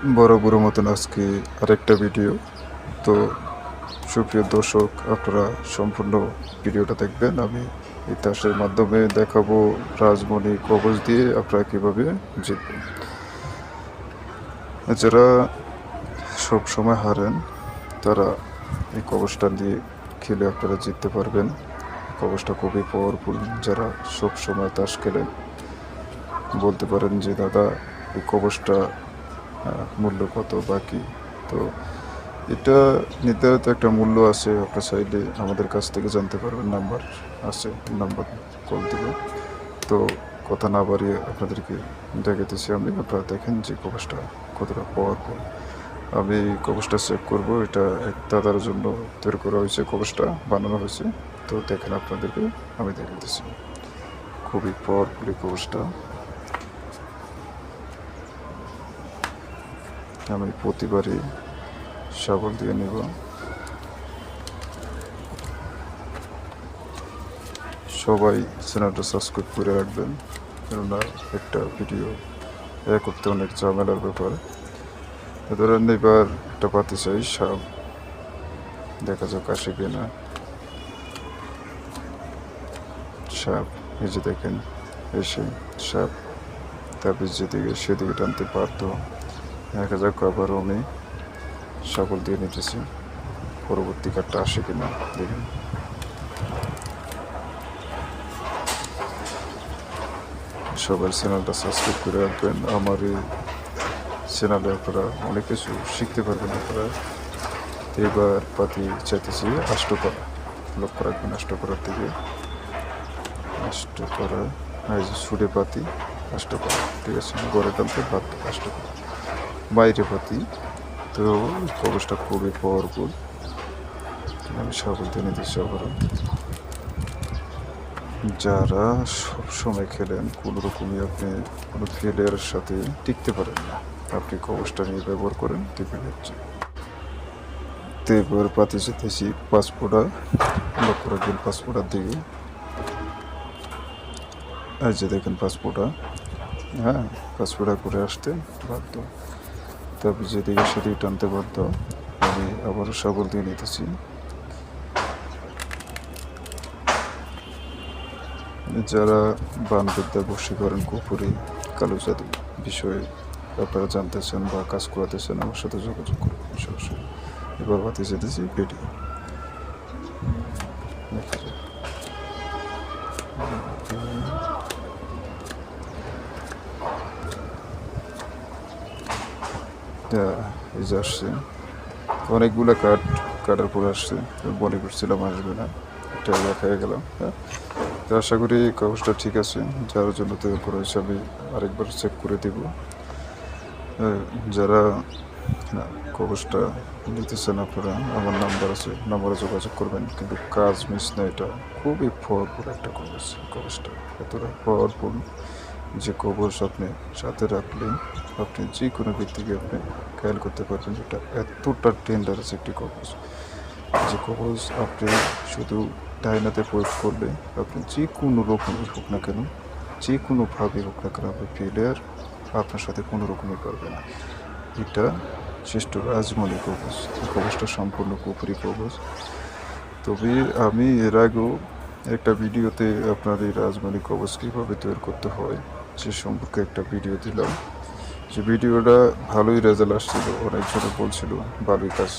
বড় বড় মতন আজকে আরেকটা ভিডিও। তো সুপ্রিয় দর্শক আপনারা সম্পূর্ণ ভিডিওটা দেখবেন। আমি ইতিহাসের মাধ্যমে দেখাবো রাজমণি কবচ দিয়ে আপনারা কীভাবে জিতবেন। যারা সব সময় হারেন তারা এই কবচটা দিয়ে খেলে আপনারা জিততে পারবেন। কবচটা খুবই পাওয়ারফুল যারা সব সময় তাস খেলেন বলতে পারেন যে দাদা এই কবচটা আহ, মূল্য কত বাকি তো এটা নির্ধারিত একটা মূল্য আছে, আপনার চাইলে আমাদের কাছ থেকে জানতে পারবেন, নাম্বার আছে, নাম্বার কল দিলে তো কথা না বাড়িয়ে আপনাদেরকে দেখাতেছি আমি, আপনারা দেখেন যে কবচটা কতটা পাওয়ারফুল আমি এই কবচটা চেক করব, এটা এক দাদার জন্য তৈরি করা হয়েছে কবচটা বানানো হয়েছে। তো দেখেন আপনাদেরকে আমি দেখাতেছি খুবই পাওয়ারফুল কবচটা আমি প্রতিবারই শাবল দিয়ে নেব। সবাই চ্যানেলটা সাবস্ক্রাইব করে রাখবেন, কেননা একটা ভিডিও এ করতে অনেক ঝামেলার ব্যাপার। ধরেন এবার একটা পাতি চাই সাপ দেখা যাক আসে কিনা সাপ এই যে দেখেন, এসে সাপ তারপর যেদিকে সেদিকে টানতে পারতো। দেখা যাক আবারও আমি সকল দিয়ে নিতেছি। পরবর্তী কার্ডটা আসে কিনা দেখুন সবাই চ্যানেলটা সাবস্ক্রাইব করে রাখবেন। আমার এই চ্যানেলে আপনারা অনেক কিছু শিখতে পারবেন আপনারা। এবার পাতি চাইতেছি আষ্টকরা লক্ষ্য রাখবেন আষ্টকরার থেকে আষ্টকরা সুরে পাতি আষ্টকরা ঠিক আছে গড়ে টানতে পাত আষ্টকরা বাইরে পাতি তো কবচটা খুবই পাওয়ারফুল আমি দিয়ে নিতে আবারও যারা সব সময় খেলেন, কোনো রকমই আপনি কোনো ফেলের সাথে টিকতে পারেন না। আপনি কবচটা নিয়ে ব্যবহার করেন টিপে হচ্ছে তো এবার পাতি যেতেছি পাসপোর্টটা লক্ষ্য রাখবেন পাসপোর্টার দিকে এই যে দেখেন পাসপোর্টটা হ্যাঁ পাসপোর্টটা করে আসতে বাধ্য। তারপর যেদিকে সেদিকে টানতে বাধ্য, আমি আবারও সাবল দিয়ে নিতেছি। যারা বানবিদ্যা বশীকরণ কুপুরি কালো জাদু বিষয়ে আপনারা জানতে চান বা কাজ করাতে চান, আমার সাথে যোগাযোগ করবেন সরাসরি। এবার বাতি যেতেছি ভিডিও হ্যাঁ, এই যে আসছে। অনেকগুলো কাঠ কাটার পরে আসছে। মনে করছিলাম আসবে না। এটা দেখা গেল। হ্যাঁ? তো আশা করি কাগজটা ঠিক আছে। যার জন্য করা হয়েছে আমি আরেকবার চেক করে দেব। আহ, যারা কাগজটা নিতেছেন আপনারা আমার নাম্বার আছে। নাম্বারে যোগাযোগ করবেন। কিন্তু কাজ মিস না এটা। খুবই পাওয়ারফুল একটা কাগজ কাগজটা। এতটা পাওয়ারফুল যে কবচ আপনি সাথে রাখলে আপনি যে কোনো ব্যক্তিকে আপনি খেয়াল করতে পারবেন যেটা এতটা টেন্ডার আছে একটি কবচ যে কবচ আপনি শুধু ডাইনাতে প্রয়োগ করলে আপনি যে কোনো রকমের হোক না কেন, যে কোনোভাবে হোক না কেন আপনি ফেলিয়ার আপনার সাথে কোনো রকমই পারবে না। এটা শ্রেষ্ঠ রাজমণি কবচ এই কবচটা সম্পূর্ণ কুপুরি কবচ তবে আমি এর আগেও একটা ভিডিওতে আপনার এই রাজমণি কবচ কীভাবে তৈরি করতে হয় সে সম্পর্কে একটা ভিডিও দিলাম। সে ভিডিওটা ভালোই রেজাল্ট আসছিল অনেকজনে বলছিল ভালোই কাজ